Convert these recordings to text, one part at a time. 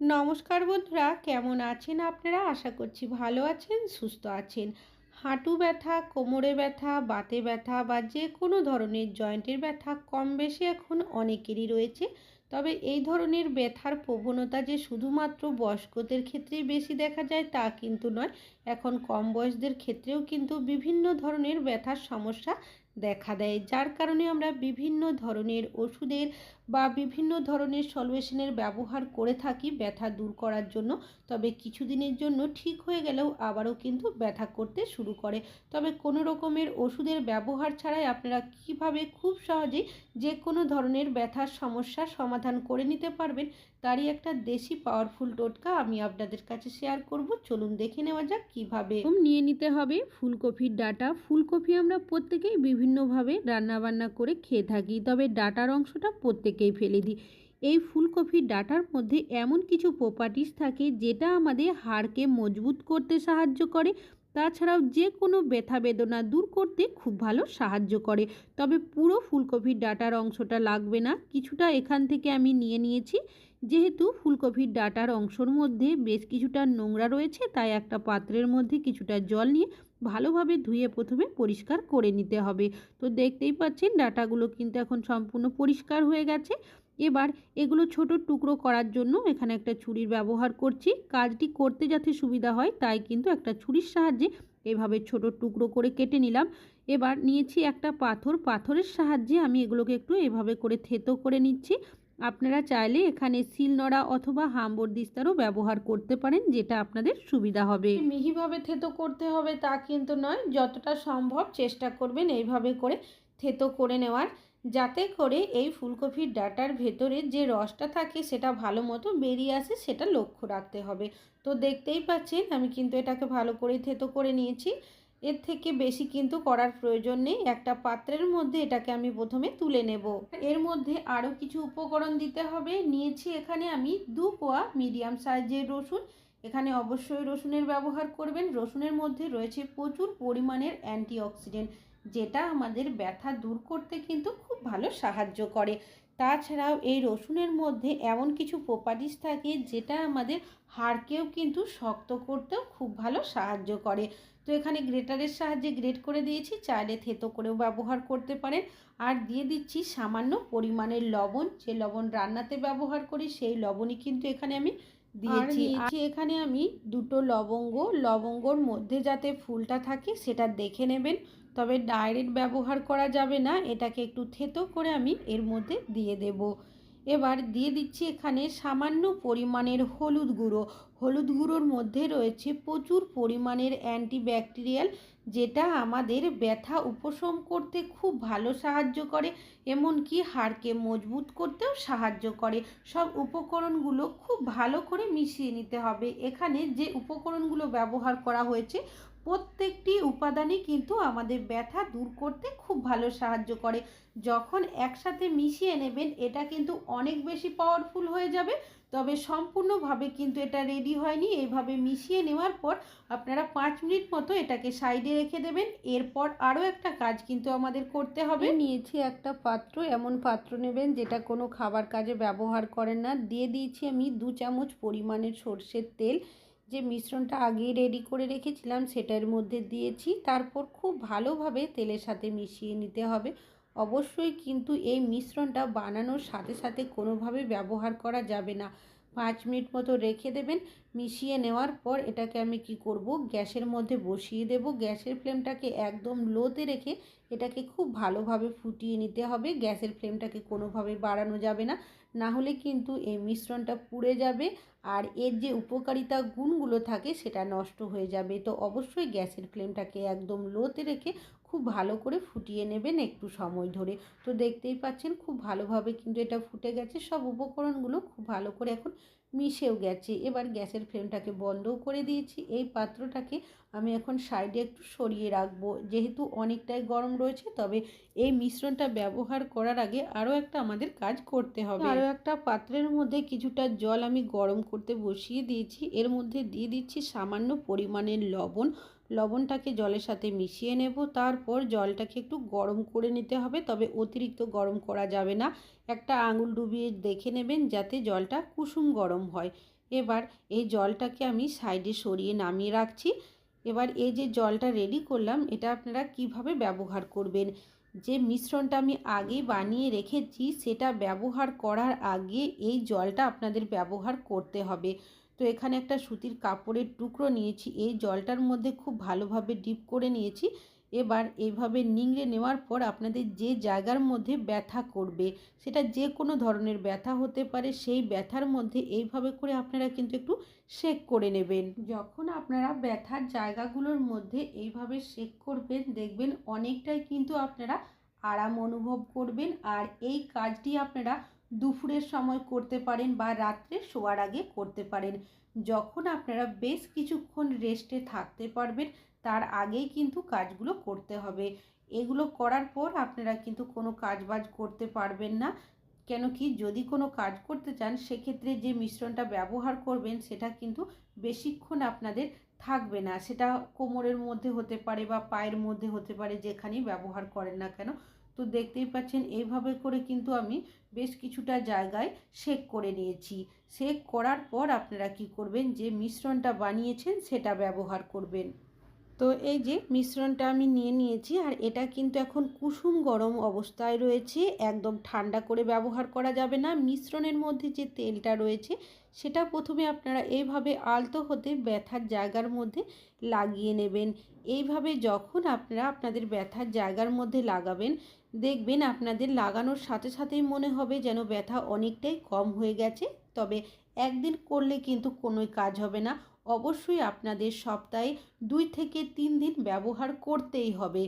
নমস্কার বন্ধুরা, কেমন আছেন আপনারা? আশা করছি ভালো আছেন, সুস্থ আছেন। হাঁটু ব্যথা, কোমরে ব্যথা, বাতে ব্যথা বা যে কোনো ধরনের জয়েন্টের ব্যথা কম বেশি এখন অনেকেরই রয়েছে। তবে এই ধরনের ব্যথার প্রবণতা যে শুধুমাত্র বয়স্কদের ক্ষেত্রেই বেশি দেখা যায় তা কিন্তু নয়। এখন কম বয়সদের ক্ষেত্রেও কিন্তু বিভিন্ন ধরনের ব্যথার সমস্যা দেখা দেয়, যার কারণে আমরা বিভিন্ন ধরনের ওষুধের বা বিভিন্ন ধরনের সলিউশনের ব্যবহার করে থাকি ব্যথা দূর করার জন্য। তবে কিছুদিনের জন্য ঠিক হয়ে গেলেও আবারও কিন্তু ব্যথা করতে শুরু করে। তবে কোনো রকমের ওষুধের ব্যবহার ছাড়াই আপনারা কীভাবে খুব সহজেই যে কোনো ধরনের ব্যথার সমস্যার সমাধান করে নিতে পারবেন তারই একটা দেশি পাওয়ারফুল টোটকা আমি আপনাদের কাছে শেয়ার করব। চলুন দেখে নেওয়া যাক কীভাবে নিয়ে নিতে হবে ফুলকপির ডাটা। ফুলকপি আমরা প্রত্যেকেই বিভিন্নভাবে রান্নাবান্না করে খেয়ে থাকি, তবে ডাটার অংশটা প্রত্যেকেই ফেলে দিই। এই ফুলকপির ডাটার মধ্যে এমন কিছু প্রপার্টিস থাকে যেটা আমাদের হাড়কে মজবুত করতে সাহায্য করে, তাছাড়াও যে কোনো ব্যথা বেদনা দূর করতে খুব ভালো সাহায্য করে। তবে পুরো ফুলকপির ডাটার অংশটা লাগবে না। কিছুটা এখান থেকে আমি নিয়ে নিয়েছি। যেহেতু ফুলকপির ডাটার অংশর মধ্যে বেশ কিছুটা নোংরা রয়েছে, তাই একটা পাত্রের মধ্যে কিছুটা জল নিয়ে ভালোভাবে ধুয়ে প্রথমে পরিষ্কার করে নিতে হবে। তো দেখতেই পাচ্ছেন, ডাটাগুলো কিন্তু এখন সম্পূর্ণ পরিষ্কার হয়ে গেছে। এবার এগুলো ছোট টুকরো করার জন্য এখানে একটা ছুরির ব্যবহার করছি। কাজটি করতে যাতে সুবিধা হয়, তাই কিন্তু একটা ছুরির সাহায্যে এভাবে ছোট টুকরো করে কেটে নিলাম। এবার নিয়েছি একটা পাথর। পাথরের সাহায্যে আমি এগুলোকে একটু এভাবে করে থেতো করে নিচ্ছি। আপনারা চাইলে এখানে শিলনোড়া অথবা হাম্বর দিস্তারও ব্যবহার করতে পারেন, যেটা আপনাদের সুবিধা হবে। মিহিভাবে থেতো করতে হবে তা কিন্তু নয়, যতটা সম্ভব চেষ্টা করবেন এইভাবে করে থেতো করে নেওয়ার, যাতে করে এই ফুলকপির ডাটার ভেতরে যে রসটা থাকে সেটা ভালো মতো বেরিয়ে আসে, সেটা লক্ষ্য রাখতে হবে। তো দেখতেই পাচ্ছেন, আমি কিন্তু এটাকে ভালো করে থেতো করে নিয়েছি। এর থেকে বেশি কিন্তু করার প্রয়োজন নেই। একটা পাত্রের মধ্যে এটাকে আমি প্রথমে তুলে নেব। এর মধ্যে আরও কিছু উপকরণ দিতে হবে। নিয়েছি এখানে আমি দু পোয়া মিডিয়াম সাইজের রসুন। এখানে অবশ্যই রসুনের ব্যবহার করবেন। রসুনের মধ্যে রয়েছে প্রচুর পরিমাণের অ্যান্টিঅক্সিডেন্ট, যেটা আমাদের ব্যথা দূর করতে কিন্তু খুব ভালো সাহায্য করে। তাছাড়াও এই রসুনের মধ্যে এমন কিছু প্রপার্টিস থাকে যেটা আমাদের হাড়কেও কিন্তু শক্ত করতেও খুব ভালো সাহায্য করে। তো এখানে গ্রেটারের সাহায্যে গ্রেট করে দিয়েছি চাইলে থেতো করেও ব্যবহার করতে পারেন। আর দিয়ে দিচ্ছি সামান্য পরিমাণের লবণ যে লবণ রান্নাতে ব্যবহার করি সেই লবণই কিন্তু এখানে আমি দিয়েছি। এখানে আমি দুটো লবঙ্গ লবঙ্গর মধ্যে যাতে ফুলটা থাকে সেটা দেখে নেবেন। তবে ডাইরেক্ট ব্যবহার করা যাবে না, এটাকে একটু থেতো করে আমি এর মধ্যে দিয়ে দেব। এবার দিয়ে দিচ্ছি এখানে সামান্য পরিমাণের হলুদ গুঁড়ো। হলুদ গুঁড়োর মধ্যে রয়েছে প্রচুর পরিমাণের অ্যান্টিব্যাকটেরিয়াল, যেটা আমাদের ব্যথা উপশম করতে খুব ভালো সাহায্য করে, এমনকি হাড়কে মজবুত করতেও সাহায্য করে। সব উপকরণগুলো খুব ভালো করে মিশিয়ে নিতে হবে। এখানে যে উপকরণগুলো ব্যবহার করা হয়েছে প্রত্যেকটি উপাদানই কিন্তু আমাদের ব্যথা দূর করতে খুব ভালো সাহায্য করে। যখন একসাথে মিশিয়ে নেবেন, এটা কিন্তু অনেক বেশি পাওয়ারফুল হয়ে যাবে। তবে সম্পূর্ণভাবে কিন্তু এটা রেডি হয়নি। এইভাবে মিশিয়ে নেওয়ার পর আপনারা পাঁচ মিনিট মতো এটাকে সাইডে রেখে দেবেন। এরপর আরও একটা কাজ কিন্তু আমাদের করতে হবে। নিয়েছি একটা পাত্র। এমন পাত্র নেবেন যেটা কোনো খাবার কাজে ব্যবহার করেন না। দিয়ে দিয়েছি আমি দু চামচ পরিমাণের সর্ষের তেল। যে মিশ্রণটা আগেই রেডি করে রেখেছিলাম সেটার মধ্যে দিয়েছি। তারপর খুব ভালোভাবে তেলের সাথে মিশিয়ে নিতে হবে। অবশ্যই কিন্তু এই মিশ্রণটা বানানোর সাথে সাথে কোনোভাবে ব্যবহার করা যাবে না। পাঁচ মিনিট মতো রেখে দেবেন। মিশিয়ে নেওয়ার পর এটাকে আমি কি করব? গ্যাসের মধ্যে বসিয়ে দেব। গ্যাসের ফ্লেমটাকে একদম লোতে রেখে এটাকে খুব ভালোভাবে ফুটিয়ে নিতে হবে। গ্যাসের ফ্লেমটাকে কোনোভাবে বাড়ানো যাবে না। না হলে কিন্তু এই মিশ্রণটা পুড়ে যাবে আর এর যে উপকারিতা গুণগুলো থাকে সেটা নষ্ট হয়ে যাবে। তো অবশ্যই গ্যাসের ফ্লেমটাকে একদম লোতে রেখে খুব ভালো করে ফুটিয়ে নেবেন একটু সময় ধরে। তো দেখতেই পাচ্ছেন খুব ভালোভাবে কিন্তু এটা ফুটে গেছে। সব উপকরণগুলো খুব ভালো করে এখন মিশেও গেছে। এবার গ্যাসের ফ্লেমটাকে বন্ধও করে দিয়েছি। এই পাত্রটাকে আমি এখন সাইডে একটু সরিয়ে রাখব। যেহেতু অনেকটাই গরম রয়েছে, তবে এই মিশ্রণটা ব্যবহার করার আগে আরও একটা আমাদের কাজ করতে হবে। আরও একটা পাত্রের মধ্যে কিছুটা জল আমি গরম করতে বসিয়ে দিয়েছি। এর মধ্যে দিয়ে দিচ্ছি সামান্য পরিমাণের লবণ। লবণটাকে জলের সাথে মিশিয়ে নেব। তারপর জলটাকে একটু গরম করে নিতে হবে, তবে অতিরিক্ত গরম করা যাবে না। একটা আঙুল ডুবিয়ে দেখে নেবেন যাতে জলটা কুসুম গরম হয়। এবার এই জলটাকে আমি সাইডে সরিয়ে নামিয়ে রাখছি। এবার এই যে জলটা রেডি করলাম, এটা আপনারা কীভাবে ব্যবহার করবেন? যে মিশ্রণটা আমি আগেই বানিয়ে রেখেছি, সেটা ব্যবহার করার আগে এই জলটা আপনাদের ব্যবহার করতে হবে। তো এখানে একটা সুতির কাপড়ের টুকরো নিয়েছি। এই জলটার মধ্যে খুব ভালোভাবে ডিপ করে নিয়েছি। এবার এইভাবে নিংড়ে নেওয়ার পর আপনাদের যে জায়গার মধ্যে ব্যথা করবে, সেটা যে কোনো ধরনের ব্যথা হতে পারে, সেই ব্যথার মধ্যে এইভাবে করে আপনারা কিন্তু একটু শেক করে নেবেন। যখন আপনারা ব্যথার জায়গাগুলোর মধ্যে এইভাবে শেক করবেন, দেখবেন অনেকটাই কিন্তু আপনারা আরাম অনুভব করবেন। আর এই কাজটি আপনারা দুপুরের সময় করতে পারেন বা রাত্রে শোয়ার আগে করতে পারেন। যখন আপনারা বেশ কিছুক্ষণ রেস্টে থাকতে পারবেন, তার আগেই কিন্তু কাজগুলো করতে হবে। এগুলো করার পর আপনারা কিন্তু কোনো কাজ বাজ করতে পারবেন না। কেন কি যদি কোনো কাজ করতে চান, সেক্ষেত্রে যে মিশ্রণটা ব্যবহার করবেন, সেটা কিন্তু বেশিক্ষণ আপনাদের থাকবে না। সেটা কোমরের মধ্যে হতে পারে বা পায়ের মধ্যে হতে পারে, যেখানেই ব্যবহার করেন না কেন। তো দেখতেই পাচ্ছেন এইভাবে করে কিন্তু আমি বেশ কিছুটা জায়গায় শেক করে নিয়েছি। শেক করার পর আপনারা কি করবেন, যে মিশ্রণটা বানিয়েছেন সেটা ব্যবহার করবেন। তো এই যে মিশ্রণটা আমি নিয়ে নিয়েছি, আর এটা কিন্তু এখন কুসুম গরম অবস্থায় রয়েছে। একদম ঠান্ডা করে ব্যবহার করা যাবে না। মিশ্রণের মধ্যে যে তেলটা রয়েছে, সেটা প্রথমে আপনারা এইভাবে আলতো হতে ব্যথার জায়গার মধ্যে লাগিয়ে নেবেন। এইভাবে যখন আপনারা আপনাদের ব্যথার জায়গার মধ্যে লাগাবেন, দেখবেন আপনাদের লাগানোর সাথে সাথেই মনে হবে যেন ব্যথা অনেকটাই কম হয়ে গেছে। তবে একদিন করলে কিন্তু কোনোই কাজ হবে না। অবশ্যই আপনাদের সপ্তাহে দুই থেকে তিন দিন ব্যবহার করতেই হবে।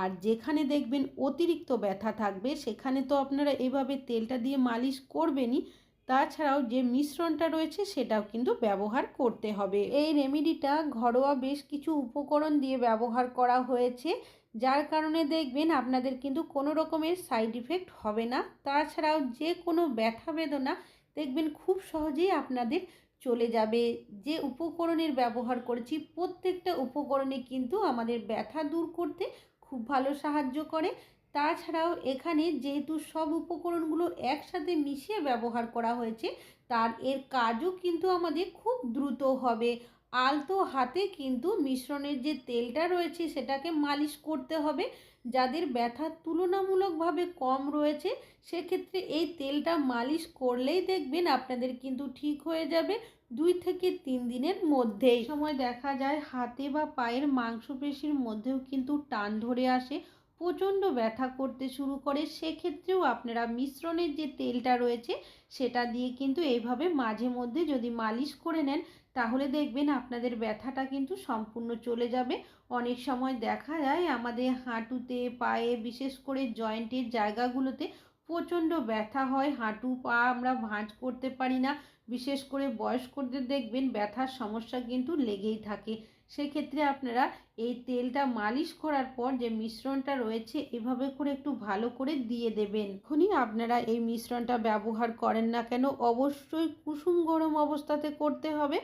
আর যেখানে দেখবেন অতিরিক্ত ব্যথা থাকবে, সেখানে তো আপনারা এভাবে তেলটা দিয়ে মালিশ করবেনই। তাছাড়াও যে মিশ্রণটা রয়েছে, সেটাও কিন্তু ব্যবহার করতে হবে। এই রেমেডিটা ঘরোয়া বেশ কিছু উপকরণ দিয়ে ব্যবহার করা হয়েছে, যার কারণে দেখবেন আপনাদের কিন্তু কোনো রকমের সাইড ইফেক্ট হবে না। তাছাড়াও যে কোনো ব্যথা বেদনা দেখবেন খুব সহজেই আপনাদের চলে যাবে। যে উপকরণের ব্যবহার করেছি, প্রত্যেকটা উপকরণে কিন্তু আমাদের ব্যথা দূর করতে খুব ভালো সাহায্য করে। তাছাড়াও এখানে যেহেতু সব উপকরণগুলো একসাথে মিশিয়ে ব্যবহার করা হয়েছে, তার এর কাজও কিন্তু আমাদের খুব দ্রুত হবে। আলতো হাতে কিন্তু মিশ্রণের যে তেলটা রয়েছে সেটাকে মালিশ করতে হবে। যাদের ব্যথা তুলনামূলকভাবে কম রয়েছে, সেক্ষেত্রে এই তেলটা মালিশ করলেই দেখবেন আপনাদের কিন্তু ঠিক হয়ে যাবে দুই থেকে তিন দিনের মধ্যেই। সময় দেখা যায় হাতে বা পায়ের মাংসপেশির মধ্যেও কিন্তু টান ধরে আসে, প্রচণ্ড ব্যথা করতে শুরু করে। সেক্ষেত্রেও আপনারা মিশ্রণের যে তেলটা রয়েছে, সেটা দিয়ে কিন্তু এইভাবে মাঝে মধ্যে যদি মালিশ করে নেন তাহলে দেখবেন আপনাদের ব্যথাটা কিন্তু সম্পূর্ণ চলে যাবে। অনেক সময় দেখা যায় আমাদের হাঁটুতে, পায়ে, বিশেষ করে জয়েন্টের জায়গাগুলোতে প্রচণ্ড ব্যথা হয়। হাঁটু পা আমরা ভাঁজ করতে পারি না। বিশেষ করে বয়স্কদের দেখবেন ব্যথার সমস্যা কিন্তু লেগেই থাকে। সেক্ষেত্রে আপনারা এই তেলটা মালিশ করার পর যে মিশ্রণটা রয়েছে, এভাবে করে একটু ভালো করে দিয়ে দেবেন। এখনই আপনারা এই মিশ্রণটা ব্যবহার করেন না কেন, অবশ্যই কুসুম গরম অবস্থাতে করতে হবে।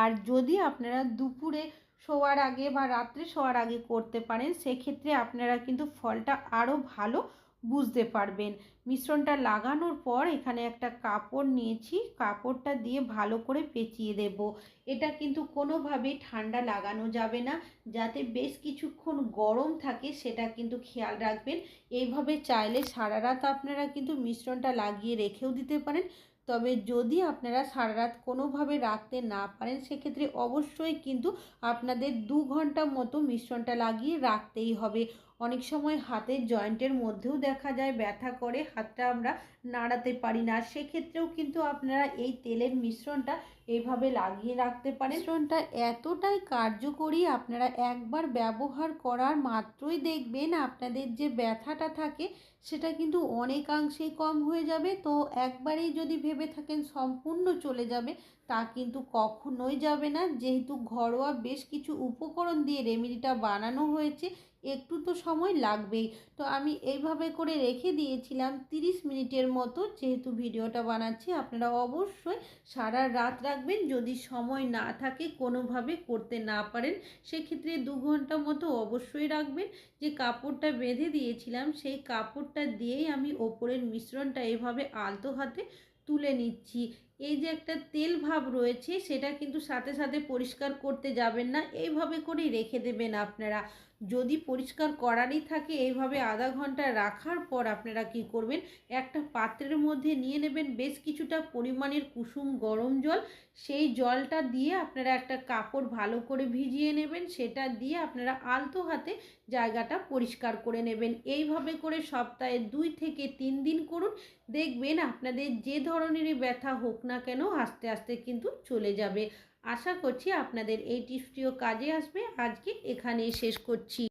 আর যদি আপনারা দুপুরে শোয়ার আগে বা রাত্রে শোয়ার আগে করতে পারেন, সেক্ষেত্রে আপনারা কিন্তু ফলটা আরও ভালো বুঝতে পারবেন। মিশ্রণটা লাগানোর পর এখানে একটা কাপড় নিয়েছি। কাপড়টা দিয়ে ভালো করে পেঁচিয়ে দেব। এটা কিন্তু কোনোভাবেই ঠান্ডা লাগানো যাবে না। যাতে বেশ কিছুক্ষণ গরম থাকে সেটা কিন্তু খেয়াল রাখবেন। এইভাবে চাইলে সারা রাত আপনারা কিন্তু মিশ্রণটা লাগিয়ে রেখেও দিতে পারেন। তবে যদি আপনারা সারা রাত কোনোভাবে রাখতে না পারেন, সেক্ষেত্রে অবশ্যই কিন্তু আপনাদের দু ঘণ্টা মতো মিশ্রণটা লাগিয়ে রাখতেই হবে। অনেক সময় হাতের জয়েন্টের মধ্যেও দেখা যায় ব্যথা করে, হাতটা আমরা নাড়াতে পারি না। সেক্ষেত্রেও কিন্তু আপনারা এই তেলের মিশ্রণটা এইভাবে লাগিয়ে রাখতে পারেন। মিশ্রণটা এতটাই কার্যকরী আপনারা একবার ব্যবহার করার মাত্রই দেখবেন আপনাদের যে ব্যথাটা থাকে, সেটা কিন্তু অনেকাংশেই কম হয়ে যাবে। তো একবারেই যদি ভেবে থাকেন সম্পূর্ণ চলে যাবে, তা কিন্তু কখনোই যাবে না। যেহেতু ঘরোয়া বেশ কিছু উপকরণ দিয়ে রেমেডিটা বানানো হয়েছে একটু তো সময় লাগবেই। তো আমি এইভাবে করে রেখে দিয়েছিলাম তিরিশ মিনিটের মতো। যেহেতু ভিডিওটা বানাচ্ছি, আপনারা অবশ্যই সারা রাত রাখবেন। যদি সময় না থাকে, কোনোভাবে করতে না পারেন, সেক্ষেত্রে দু ঘণ্টা মতো অবশ্যই রাখবেন। যে কাপড়টা বেঁধে দিয়েছিলাম, সেই কাপড়টা দিয়েই আমি ওপরের মিশ্রণটা এভাবে আলতো হাতে তুলে নিচ্ছি। এই যে একটা তেল ভাব রয়েছে, সেটা কিন্তু সাথে সাথে পরিষ্কার করতে যাবেন না, এইভাবে করেই রেখে দেবেন আপনারা। যদি পরিষ্কার করারই থাকে, এইভাবে আধা ঘণ্টা রাখার পর আপনারা কি করবেন, একটা পাত্রের মধ্যে নিয়ে নেবেন বেশ কিছুটা পরিমাণের কুসুম গরম জল। সেই জলটা দিয়ে আপনারা একটা কাপড় ভালো করে ভিজিয়ে নেবেন, সেটা দিয়ে আপনারা আলতো হাতে জায়গাটা পরিষ্কার করে নেবেন। এইভাবে করে সপ্তাহে দুই থেকে তিন দিন করুন। দেখবেন আপনাদের যে ধরনেরই ব্যথা হোক না কেন আস্তে আস্তে কিন্তু চলে যাবে। আশা করছি আপনাদের এই টিপসটিও কাজে আসবে। আজকে এখানেই শেষ করছি।